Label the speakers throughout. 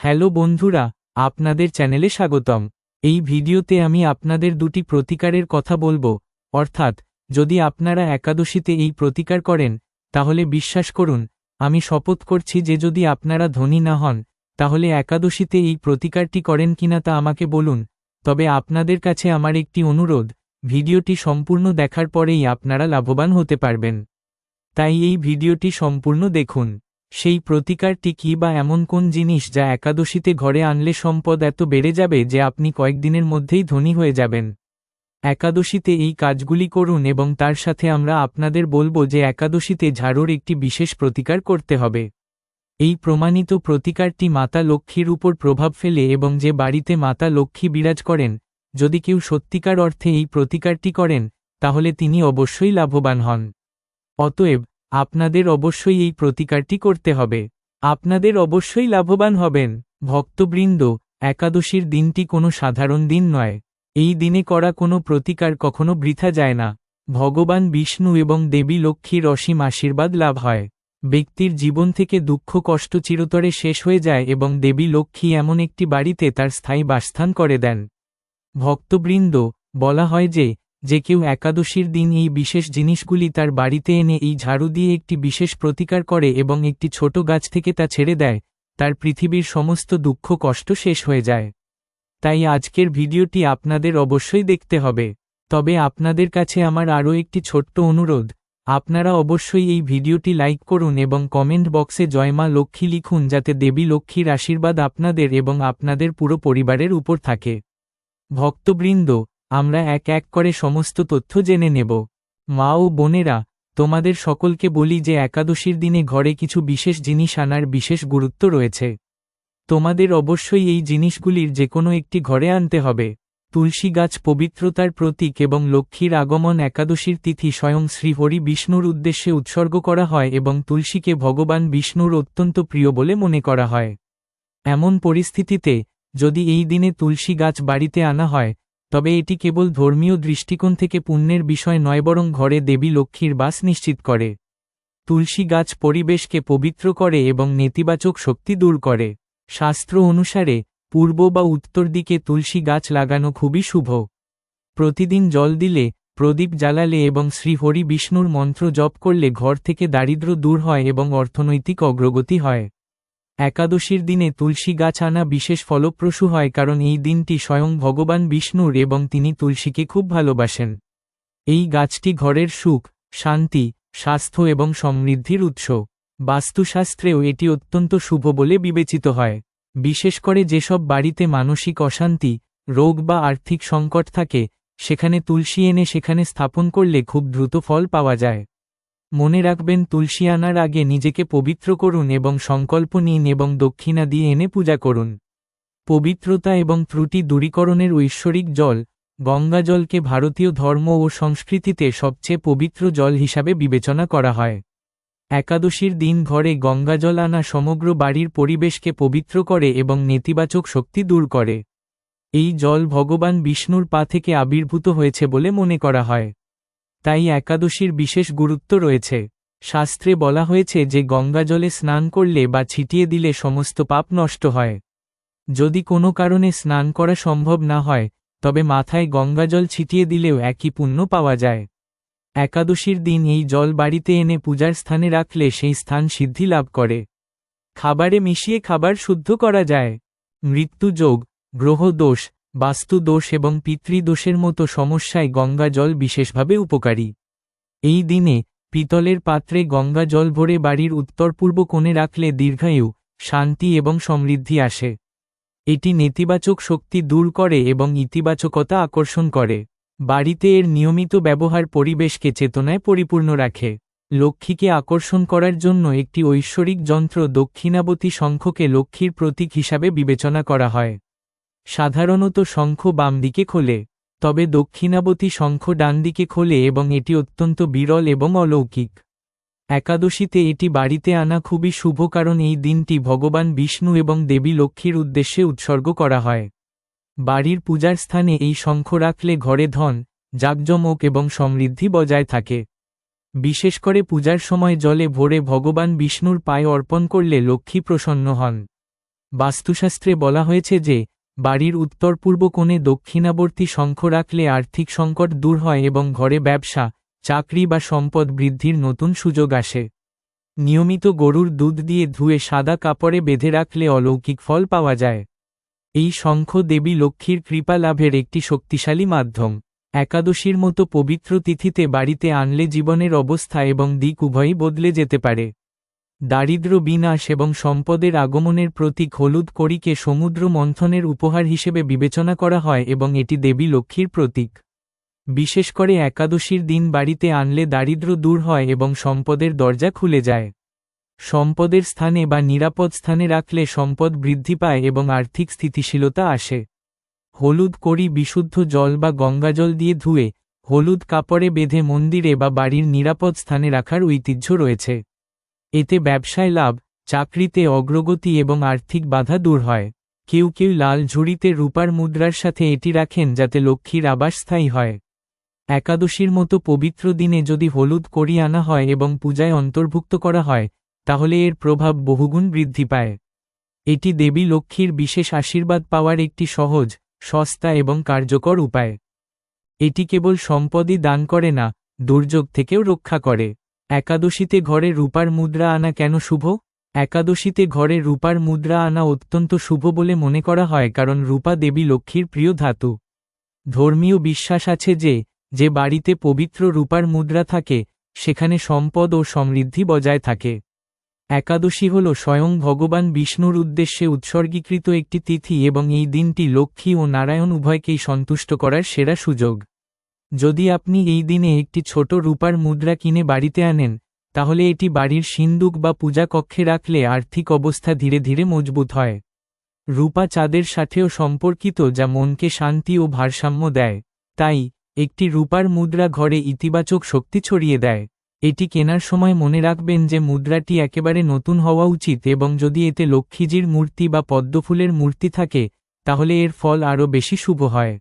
Speaker 1: Hello বন্ধুরা, আপনাদের চ্যানেলে স্বাগতম। এই ভিডিওতে আমি আপনাদের দুটি প্রতিকারের কথা বলব। অর্থাৎ, যদি আপনারা একাদশীতে এই প্রতিকার করেন, তাহলে বিশ্বাস করুন, আমি শপথ করছি যে যদি আপনারা ধনী না হন, তাহলে একাদশীতে এই প্রতিকারটি করেন কিনা তা আমাকে বলুন। তবে আপনাদের কাছে আমার একটি অনুরোধ, ভিডিওটি সম্পূর্ণ দেখার পরেই আপনারা লাভবান হতে পারবেন। তাই এই ভিডিওটি সম্পূর্ণ দেখুন। সেই প্রতিকারটি কি বা এমন কোন জিনিস যা একাদশীতে ঘরে আনলে সম্পদ এত বেড়ে যাবে যে আপনি কয়েকদিনের মধ্যেই ধনী হয়ে যাবেন? একাদশীতে এই কাজগুলি করুন এবং তার সাথে আমরা আপনাদের বলব যে একাদশীতে ঝাড়ুর একটি বিশেষ প্রতিকার করতে হবে। এই প্রমাণিত প্রতিকারটি মাতা লক্ষ্মীর উপর প্রভাব ফেলে এবং যে বাড়িতে মাতা লক্ষ্মী বিরাজ করেন, যদি কেউ সত্যিকার অর্থে এই প্রতিকারটি করেন, তাহলে তিনি অবশ্যই লাভবান হন। অতএব আপনাদের অবশ্যই এই প্রতিকারটি করতে হবে। আপনাদের অবশ্যই লাভবান হবেন। ভক্তবৃন্দ, একাদশীর দিনটি কোনো সাধারণ দিন নয়। এই দিনে করা কোনো প্রতিকার কখনো বৃথা যায় না। ভগবান বিষ্ণু এবং দেবী লক্ষ্মীর অসীম আশীর্বাদ লাভ হয়। ব্যক্তির জীবন থেকে দুঃখ কষ্ট চিরতরে শেষ হয়ে যায় এবং দেবী লক্ষ্মী এমন একটি বাড়িতে তার স্থায়ী বাসস্থান করে দেন। ভক্তবৃন্দ, বলা হয় যে যে কেউ একাদশীর দিন এই বিশেষ জিনিসগুলি তার বাড়িতে এনে এই ঝাড়ু দিয়ে একটি বিশেষ প্রতিকার করে এবং একটি ছোট গাছ থেকে তা ছেড়ে দেয়, তার পৃথিবীর সমস্ত দুঃখ কষ্ট শেষ হয়ে যায়। তাই আজকের ভিডিওটি আপনাদের অবশ্যই দেখতে হবে। তবে আপনাদের কাছে আমার আরও একটি ছোট্ট অনুরোধ, আপনারা অবশ্যই এই ভিডিওটি লাইক করুন এবং কমেন্ট বক্সে জয়মা লক্ষ্মী লিখুন যাতে দেবী লক্ষ্মীর আশীর্বাদ আপনাদের এবং আপনাদের পুরো পরিবারের উপর থাকে। ভক্তবৃন্দ আমরা এক এক করে সমস্ত তথ্য জেনে নেব। মা ও বোনেরা, তোমাদের সকলকে বলি যে একাদশীর দিনে ঘরে কিছু বিশেষ জিনিস আনার বিশেষ গুরুত্ব রয়েছে। তোমাদের অবশ্যই এই জিনিসগুলির যে কোনো একটি ঘরে আনতে হবে। তুলসী গাছ পবিত্রতার প্রতীক এবং লক্ষ্মীর আগমন একাদশীর তিথি স্বয়ং শ্রীহরি বিষ্ণুর উদ্দেশ্যে উৎসর্গ করা হয় এবং তুলসীকে ভগবান বিষ্ণুর অত্যন্ত প্রিয় বলে মনে করা হয়। এমন পরিস্থিতিতে, যদি এই দিনে তুলসী গাছ বাড়িতে আনা হয় তবে এটি কেবল ধর্মীয় দৃষ্টিকোণ থেকে পুণ্যের বিষয় নয় বরং ঘরে দেবী লক্ষ্মীর বাস নিশ্চিত করে। তুলসী গাছ পরিবেশকে পবিত্র করে এবং নেতিবাচক শক্তি দূর করে। শাস্ত্র অনুসারে, পূর্ব বা উত্তর দিকে তুলসী গাছ লাগানো খুবই শুভ। প্রতিদিন জল দিলে, প্রদীপ জ্বালালে এবং শ্রীহরি বিষ্ণুর মন্ত্র জপ করলে ঘর থেকে দারিদ্র দূর হয় এবং অর্থনৈতিক অগ্রগতি হয়। একাদশীর দিনে তুলসী গাছ আনা বিশেষ ফলপ্রসূ হয় কারণ এই দিনটি স্বয়ং ভগবান বিষ্ণুর এবং তিনি তুলসীকে খুব ভালোবাসেন। এই গাছটি ঘরের সুখ, শান্তি, স্বাস্থ্য এবং সমৃদ্ধির উৎস। বাস্তুশাস্ত্রেও এটি অত্যন্ত শুভ বলে বিবেচিত হয়। বিশেষ করে যেসব বাড়িতে মানসিক অশান্তি, রোগ বা আর্থিক সংকট থাকে, সেখানে তুলসী এনে সেখানে স্থাপন করলে খুব দ্রুত ফল পাওয়া যায়। মনে রাখবেন, তুলসী আনার আগে নিজেকে পবিত্র করুন এবং সংকল্প নিন এবং দক্ষিণা দিয়ে এনে পূজা করুন। পবিত্রতা এবং ত্রুটি দূরীকরণের ঐশ্বরিক জল, গঙ্গা জলকে ভারতীয় ধর্ম ও সংস্কৃতিতে সবচেয়ে পবিত্র জল হিসাবে বিবেচনা করা হয়। একাদশীর দিন ঘরে গঙ্গাজল আনা সমগ্র বাড়ির পরিবেশকে পবিত্র করে এবং নেতিবাচক শক্তি দূর করে। এই জল ভগবান বিষ্ণুর পা থেকে আবির্ভূত হয়েছে বলে মনে করা হয়। তাই একাদশীর বিশেষ গুরুত্ব রয়েছে। শাস্ত্রে বলা হয়েছে যে গঙ্গাজলে স্নান করলে বা ছিটিয়ে দিলে সমস্ত পাপ নষ্ট হয়। যদি কোনো কারণে স্নান করা সম্ভব না হয়, তবে মাথায় গঙ্গাজল ছিটিয়ে দিলেও একই পুণ্য পাওয়া যায়। একাদশীর দিন এই জল বাড়িতে এনে পূজার স্থানে রাখলে সেই স্থান সিদ্ধি লাভ করে। খাবারে মিশিয়ে খাবার শুদ্ধ করা যায়। মৃত্যু যোগ গ্রহ দোষ বাস্তু দোষ এবং পিতৃদোষের মতো সমস্যায় গঙ্গা জল বিশেষভাবে উপকারী। এই দিনে পিতলের পাত্রে গঙ্গা জল ভরে বাড়ির উত্তর পূর্ব কোণে রাখলে দীর্ঘায়ু, শান্তি এবং সমৃদ্ধি আসে। এটি নেতিবাচক শক্তি দূর করে এবং ইতিবাচকতা আকর্ষণ করে। বাড়িতে এর নিয়মিত ব্যবহার পরিবেশকে চেতনায় পরিপূর্ণ রাখে। লক্ষ্মীকে আকর্ষণ করার জন্য একটি ঐশ্বরিক যন্ত্র দক্ষিণাবতী শঙ্খকে লক্ষ্মীর প্রতীক হিসাবে বিবেচনা করা হয়। সাধারণত শঙ্খ বাম দিকে খোলে, তবে দক্ষিণাবতী শঙ্খ ডান দিকে খোলে এবং এটি অত্যন্ত বিরল এবং অলৌকিক। একাদশীতে এটি বাড়িতে আনা খুবই শুভ কারণ এই দিনটি ভগবান বিষ্ণু এবং দেবী লক্ষ্মীর উদ্দেশ্যে উৎসর্গ করা হয়। বাড়ির পূজার স্থানে এই শঙ্খ রাখলে ঘরে ধন, জাকজমক এবং সমৃদ্ধি বজায় থাকে। বিশেষ করে পূজার সময় জলে ভরে ভগবান বিষ্ণুর পায়ে অর্পণ করলে লক্ষ্মী প্রসন্ন হন। বাস্তুশাস্ত্রে বলা হয়েছে যে বাড়ির উত্তর পূর্ব কোণে দক্ষিণাবর্তী শঙ্খ রাখলে আর্থিক সংকট দূর হয় এবং ঘরে ব্যবসা, চাকরি বা সম্পদ বৃদ্ধির নতুন সুযোগ আসে। নিয়মিত গরুর দুধ দিয়ে ধুয়ে সাদা কাপড়ে বেঁধে রাখলে অলৌকিক ফল পাওয়া যায়। এই শঙ্খ দেবী লক্ষ্মীর কৃপা লাভের একটি শক্তিশালী মাধ্যম। একাদশীর মতো পবিত্র তিথিতে বাড়িতে আনলে জীবনের অবস্থা এবং দিক উভয়ই বদলে যেতে পারে। দারিদ্র বিনাশ এবং সম্পদের আগমনের প্রতীক হলুদ কড়িকে সমুদ্র মন্থনের উপহার হিসেবে বিবেচনা করা হয় এবং এটি দেবী লক্ষ্মীর প্রতীক। বিশেষ করে একাদশীর দিন বাড়িতে আনলে দারিদ্র দূর হয় এবং সম্পদের দরজা খুলে যায়। সম্পদের স্থানে বা নিরাপদ স্থানে রাখলে সম্পদ বৃদ্ধি পায় এবং আর্থিক স্থিতিশীলতা আসে। হলুদ করি বিশুদ্ধ জল বা গঙ্গাজল দিয়ে ধুয়ে, হলুদ কাপড়ে বেঁধে মন্দিরে বা বাড়ির নিরাপদ স্থানে রাখার ঐতিহ্য রয়েছে। এতে ব্যবসায় লাভ, চাকরিতে অগ্রগতি এবং আর্থিক বাধা দূর হয়। কেউ কেউ লাল ঝুড়িতে রূপার মুদ্রার সাথে এটি রাখেন যাতে লক্ষ্মীর আবাস স্থায়ী হয়। একাদশীর মতো পবিত্র দিনে যদি হলুদ করি আনা হয় এবং পূজায় অন্তর্ভুক্ত করা হয়, তাহলে এর প্রভাব বহুগুণ বৃদ্ধি পায়। এটি দেবী লক্ষ্মীর বিশেষ আশীর্বাদ পাওয়ার একটি সহজ, সস্তা এবং কার্যকর উপায়। এটি কেবল সম্পদই দান করে না, দুর্যোগ থেকেও রক্ষা করে। একাদশীতে ঘরে রূপার মুদ্রা আনা কেন শুভ? একাদশীতে ঘরে রূপার মুদ্রা আনা অত্যন্ত শুভ বলে মনে করা হয় কারণ রূপা দেবী লক্ষ্মীর প্রিয় ধাতু। ধর্মীয় বিশ্বাস আছে যে যে বাড়িতে পবিত্র রূপার মুদ্রা থাকে, সেখানে সম্পদ ও সমৃদ্ধি বজায় থাকে। একাদশী হল স্বয়ং ভগবান বিষ্ণুর উদ্দেশ্যে উৎসর্গীকৃত একটি তিথি এবং এই দিনটি লক্ষ্মী ও নারায়ণ উভয়কেই সন্তুষ্ট করার সেরা সুযোগ। যদি আপনি এই দিনে একটি ছোট রূপার মুদ্রা কিনে বাড়িতে আনেন, তাহলে এটি বাড়ির সিন্দুক বা পূজা কক্ষে রাখলে আর্থিক অবস্থা ধীরে ধীরে মজবুত হয়। রূপা চাঁদের সাথেও সম্পর্কিত যা মনকে শান্তি ও ভারসাম্য দেয়, তাই একটি রূপার মুদ্রা ঘরে ইতিবাচক শক্তি ছড়িয়ে দেয়। এটি কেনার সময় মনে রাখবেন যে মুদ্রাটি একেবারে নতুন হওয়া উচিত এবং যদি এতে লক্ষ্মীজির মূর্তি বা পদ্মফুলের মূর্তি থাকে, তাহলে এর ফল আরও বেশি শুভ হয়।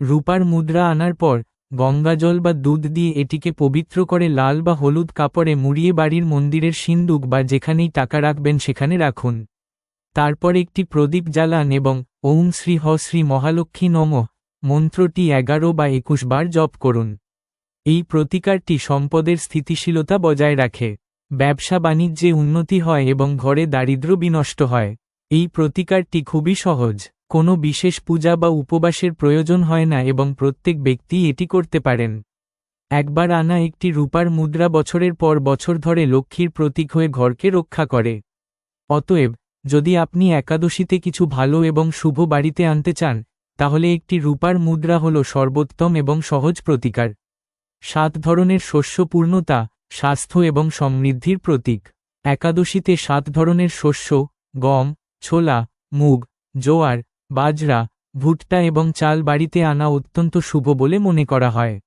Speaker 1: রূপার মুদ্রা আনার পর গঙ্গাজল বা দুধ দিয়ে এটিকে পবিত্র করে লাল বা হলুদ কাপড়ে মুড়িয়ে বাড়ির মন্দিরের সিন্দুক বা যেখানেই টাকা রাখবেন সেখানে রাখুন। তারপর একটি প্রদীপ জ্বালান এবং ওম শ্রী হ শ্রী মহালক্ষ্মী নম, মন্ত্রটি এগারো বা একুশ বার জপ করুন। এই প্রতিকারটি সম্পদের স্থিতিশীলতা বজায় রাখে, ব্যবসা বাণিজ্যে উন্নতি হয় এবং ঘরে দারিদ্র বিনষ্ট হয়। এই প্রতিকারটি খুবই সহজ। কোনো বিশেষ পূজা বা উপবাসের প্রয়োজন হয় না এবং প্রত্যেক ব্যক্তি এটি করতে পারেন। একবার আনা একটি রূপার মুদ্রা বছরের পর বছর ধরে লক্ষ্মীর প্রতীক হয়ে ঘরকে রক্ষা করে। অতএব, যদি আপনি একাদশীতে কিছু ভালো এবং শুভ বাড়িতে আনতে চান, তাহলে একটি রূপার মুদ্রা হল সর্বোত্তম এবং সহজ প্রতিকার। সাত ধরনের শস্য পূর্ণতা, স্বাস্থ্য এবং সমৃদ্ধির প্রতীক। একাদশীতে সাত ধরনের শস্য, গম, ছোলা, মুগ, জোয়ার বাজরা, ভুট্টা এবং চাল বাড়িতে আনা অত্যন্ত শুভ বলে মনে করা হয়।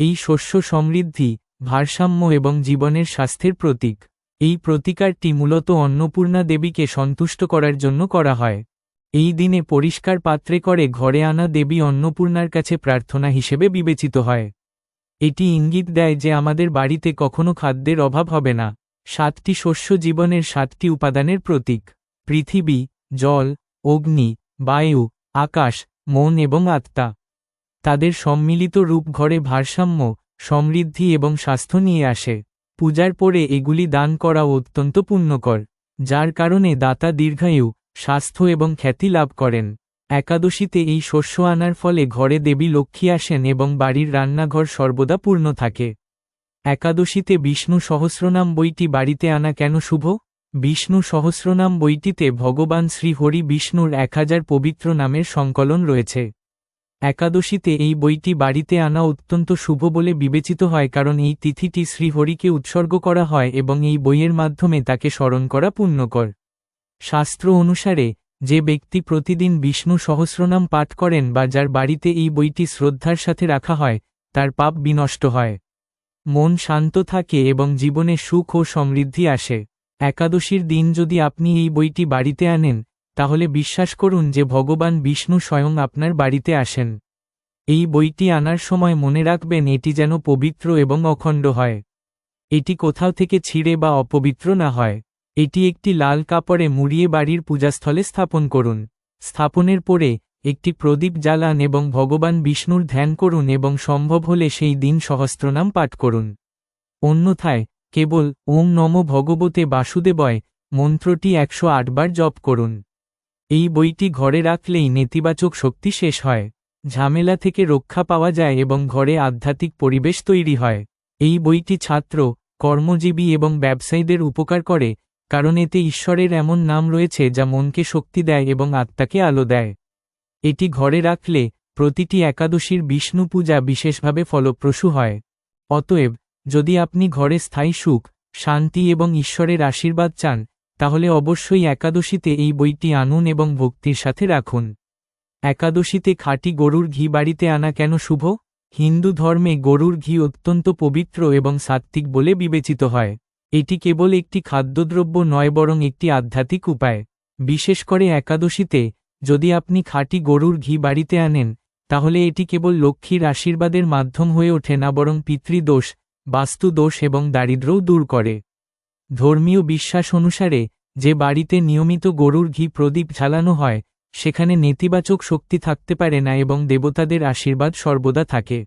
Speaker 1: এই শস্য সমৃদ্ধি, ভারসাম্য এবং জীবনের স্বাস্থ্যের প্রতীক। এই প্রতিকারটি মূলত অন্নপূর্ণা দেবীকে সন্তুষ্ট করার জন্য করা হয়। এই দিনে পরিষ্কার পাত্রে করে ঘরে আনা দেবী অন্নপূর্ণার কাছে প্রার্থনা হিসেবে বিবেচিত হয়। এটি ইঙ্গিত দেয় যে আমাদের বাড়িতে কখনো খাদ্যের অভাব হবে না। সাতটি শস্য জীবনের সাতটি উপাদানের প্রতীক। পৃথিবী, জল, অগ্নি বায়ু, আকাশ, মন এবং আত্মা। তাদের সম্মিলিত রূপ ঘরে ভারসাম্য, সমৃদ্ধি এবং স্বাস্থ্য নিয়ে আসে। পূজার পরে এগুলি দান করা অত্যন্ত পুণ্যকর, যার কারণে দাতা দীর্ঘায়ু, স্বাস্থ্য এবং খ্যাতি লাভ করেন। একাদশীতে এই শস্য আনার ফলে ঘরে দেবী লক্ষ্মী আসেন এবং বাড়ির রান্নাঘর সর্বদা পূর্ণ থাকে। একাদশীতে বিষ্ণু সহস্রনাম বইটি বাড়িতে আনা কেন শুভ? বিষ্ণু সহস্রনাম বইটিতে ভগবান শ্রী হরি বিষ্ণুর এক হাজার পবিত্র নামের সংকলন রয়েছে। একাদশীতে এই বইটি বাড়িতে আনা অত্যন্ত শুভ বলে বিবেচিত হয় কারণ এই তিথিটি শ্রীহরিকে উৎসর্গ করা হয় এবং এই বইয়ের মাধ্যমে তাকে স্মরণ করা পুণ্যকর। শাস্ত্র অনুসারে, যে ব্যক্তি প্রতিদিন বিষ্ণু সহস্রনাম পাঠ করেন বা যার বাড়িতে এই বইটি শ্রদ্ধার সাথে রাখা হয়, তার পাপ বিনষ্ট হয়। মন শান্ত থাকে এবং জীবনে সুখ ও সমৃদ্ধি আসে। একাদশীর দিন যদি আপনি এই বইটি বাড়িতে আনেন, তাহলে বিশ্বাস করুন যে ভগবান বিষ্ণু স্বয়ং আপনার বাড়িতে আসেন। এই বইটি আনার সময় মনে রাখবেন এটি যেন পবিত্র এবং অখণ্ড হয়। এটি কোথাও থেকে ছিঁড়ে বা অপবিত্র না হয়। এটি একটি লাল কাপড়ে মুড়িয়ে বাড়ির পূজাস্থলে স্থাপন করুন। স্থাপনের পরে একটি প্রদীপ জ্বালান এবং ভগবান বিষ্ণুর ধ্যান করুন এবং সম্ভব হলে সেই দিন সহস্রনাম পাঠ করুন। অন্যথায় কেবল ওম নম ভগবতে বাসুদেবয়, মন্ত্রটি একশো আটবার জপ করুন। এই বইটি ঘরে রাখলেই নেতিবাচক শক্তি শেষ হয়। ঝামেলা থেকে রক্ষা পাওয়া যায় এবং ঘরে আধ্যাত্মিক পরিবেশ তৈরি হয়। এই বইটি ছাত্র, কর্মজীবী এবং ব্যবসায়ীদের উপকার করে, কারণ এতে ঈশ্বরের এমন নাম রয়েছে যা মনকে শক্তি দেয় এবং আত্মাকে আলো দেয়। এটি ঘরে রাখলে প্রতিটি একাদশীর বিষ্ণু পূজা বিশেষভাবে ফলপ্রসূ হয়। অতএব যদি আপনি ঘরে স্থায়ী সুখ, শান্তি এবং ঈশ্বরের আশীর্বাদ চান, তাহলে অবশ্যই একাদশীতে এই বইটি আনুন এবং ভক্তির সাথে রাখুন। একাদশীতে খাঁটি গরুর ঘি বাড়িতে আনা কেন শুভ? হিন্দু ধর্মে গরুর ঘি অত্যন্ত পবিত্র এবং সাত্ত্বিক বলে বিবেচিত হয়। এটি কেবল একটি খাদ্যদ্রব্য নয়, বরং একটি আধ্যাত্মিক উপায়। বিশেষ করে একাদশীতে, যদি আপনি খাঁটি গরুর ঘি বাড়িতে আনেন, তাহলে এটি কেবল লক্ষ্মীর আশীর্বাদের মাধ্যম হয়ে ওঠে না, বরং পিতৃদোষ বাস্তুদোষ এবং দারিদ্র্যও দূর করে। ধর্মীয় বিশ্বাস অনুসারে, যে বাড়িতে নিয়মিত গরুর ঘি প্রদীপ ঝালানো হয়, সেখানে নেতিবাচক শক্তি থাকতে পারে না এবং দেবতাদের আশীর্বাদ সর্বদা থাকে।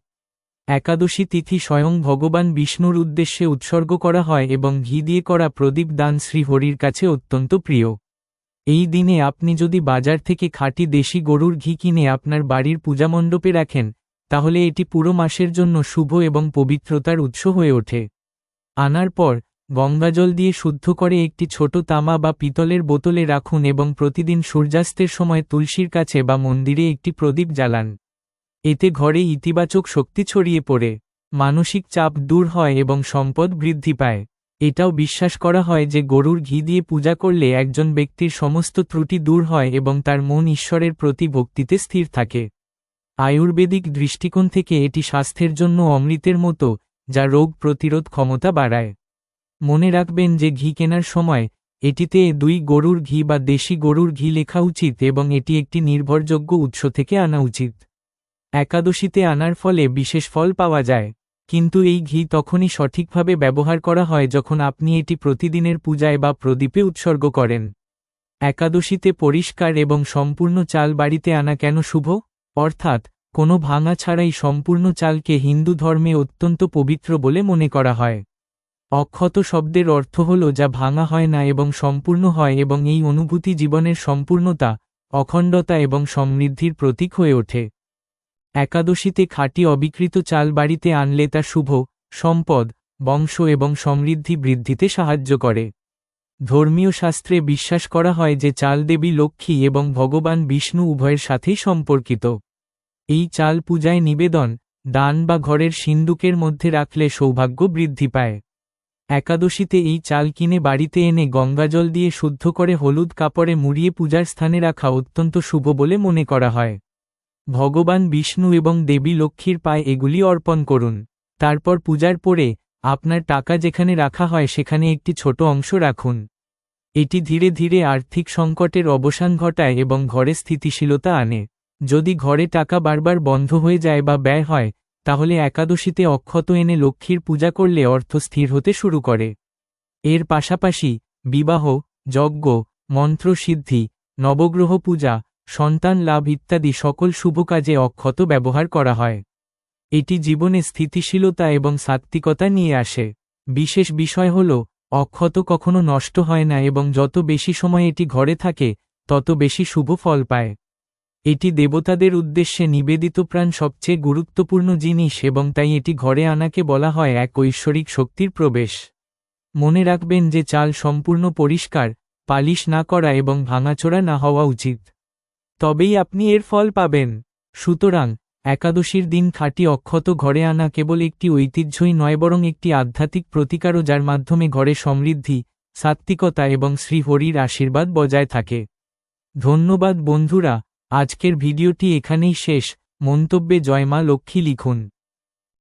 Speaker 1: একাদশী তিথি স্বয়ং ভগবান বিষ্ণুর উদ্দেশ্যে উৎসর্গ করা হয় এবং ঘি দিয়ে করা প্রদীপ দান শ্রীহরির কাছে অত্যন্ত প্রিয়। এই দিনে আপনি যদি বাজার থেকে খাঁটি দেশি গরুর ঘি কিনে আপনার বাড়ির পূজামণ্ডপে রাখেন তাহলে এটি পুরো মাসের জন্য শুভ এবং পবিত্রতার উৎস হয়ে ওঠে। আনার পর, গঙ্গাজল দিয়ে শুদ্ধ করে একটি ছোট তামা বা পিতলের বোতলে রাখুন এবং প্রতিদিন সূর্যাস্তের সময় তুলসীর কাছে বা মন্দিরে একটি প্রদীপ জ্বালান। এতে ঘরে ইতিবাচক শক্তি ছড়িয়ে পড়ে, মানসিক চাপ দূর হয় এবং সম্পদ বৃদ্ধি পায়। এটাও বিশ্বাস করা হয় যে গরুর ঘি দিয়ে পূজা করলে একজন ব্যক্তির সমস্ত ত্রুটি দূর হয় এবং তার মন ঈশ্বরের প্রতি ভক্তিতে স্থির থাকে। আয়ুর্বেদিক দৃষ্টিকোণ থেকে এটি স্বাস্থ্যের জন্য অমৃতের মতো, যা রোগ প্রতিরোধ ক্ষমতা বাড়ায়। মনে রাখবেন যে ঘি কেনার সময়, এটিতে দুই গরুর ঘি বা দেশি গরুর ঘি লেখা উচিত এবং এটি একটি নির্ভরযোগ্য উৎস থেকে আনা উচিত। একাদশীতে আনার ফলে বিশেষ ফল পাওয়া যায়, কিন্তু এই ঘি তখনই সঠিকভাবে ব্যবহার করা হয় যখন আপনি এটি প্রতিদিনের পূজায় বা প্রদীপে উৎসর্গ করেন। একাদশীতে পরিষ্কার এবং সম্পূর্ণ চাল বাড়িতে আনা কেন শুভ? অর্থাৎ, কোনো ভাঙা ছাড়াই সম্পূর্ণ চালকে হিন্দু ধর্মে অত্যন্ত পবিত্র বলে মনে করা হয়। অক্ষত শব্দের অর্থ হল যা ভাঙা হয় না এবং সম্পূর্ণ হয় এবং এই অনুভূতি জীবনের সম্পূর্ণতা, অখণ্ডতা এবং সমৃদ্ধির প্রতীক হয়ে ওঠে। একাদশীতে খাঁটি অবিকৃত চাল বাড়িতে আনলে তা শুভ, সম্পদ, বংশ এবং সমৃদ্ধি বৃদ্ধিতে সাহায্য করে। ধর্মীয় শাস্ত্রে বিশ্বাস করা হয় যে চাল দেবী লক্ষ্মী এবং ভগবান বিষ্ণু উভয়ের সাথেই সম্পর্কিত। এই চাল পূজায় নিবেদন, দান বা ঘরের সিন্দুকের মধ্যে রাখলে সৌভাগ্য বৃদ্ধি পায়। একাদশীতে এই চাল কিনে বাড়িতে এনে গঙ্গাজল দিয়ে শুদ্ধ করে হলুদ কাপড়ে মুড়িয়ে পূজার স্থানে রাখা অত্যন্ত শুভ বলে মনে করা হয়। ভগবান বিষ্ণু এবং দেবী লক্ষ্মীর পায়ে এগুলি অর্পণ করুন। তারপর পূজার পরে আপনার টাকা যেখানে রাখা হয় সেখানে একটি ছোট অংশ রাখুন। এটি ধীরে ধীরে আর্থিক সংকটের অবসান ঘটায় এবং ঘরে স্থিতিশীলতা আনে। যদি ঘরে টাকা বারবার বন্ধ হয়ে যায় বা ব্যয় হয়, তাহলে একাদশীতে অক্ষত এনে লক্ষ্মীর পূজা করলে অর্থ স্থির হতে শুরু করে। এর পাশাপাশি বিবাহ, যজ্ঞ, মন্ত্রসিদ্ধি, নবগ্রহ পূজা, সন্তান লাভ ইত্যাদি সকল শুভ কাজে অক্ষত ব্যবহার করা হয়। এটি জীবনে স্থিতিশীলতা এবং সাত্ত্বিকতা নিয়ে আসে। বিশেষ বিষয় হল, অক্ষত কখনো নষ্ট হয় না এবং যত বেশি সময় এটি ঘরে থাকে, তত বেশি শুভ ফল পায়। এটি দেবতাদের উদ্দেশ্যে নিবেদিত প্রাণ সবচেয়ে গুরুত্বপূর্ণ জিনিস এবং তাই এটি ঘরে আনাকে বলা হয় এক ঐশ্বরিক শক্তির প্রবেশ। মনে রাখবেন যে চাল সম্পূর্ণ পরিষ্কার, পালিশ না করা এবং ভাঙাচোরা না হওয়া উচিত। তবেই আপনি এর ফল পাবেন। সুতরাং, একাদশীর দিন খাঁটি অক্ষত ঘরে আনা কেবল একটি ঐতিহ্যই নয় বরং একটি আধ্যাত্মিক প্রতিকারও যার মাধ্যমে ঘরে সমৃদ্ধি, সাত্ত্বিকতা এবং শ্রীহরির আশীর্বাদ বজায় থাকে। ধন্যবাদ বন্ধুরা আজকের ভিডিওটি এখানেই শেষ। মন্তব্যে জয়মা লক্ষ্মী লিখুন।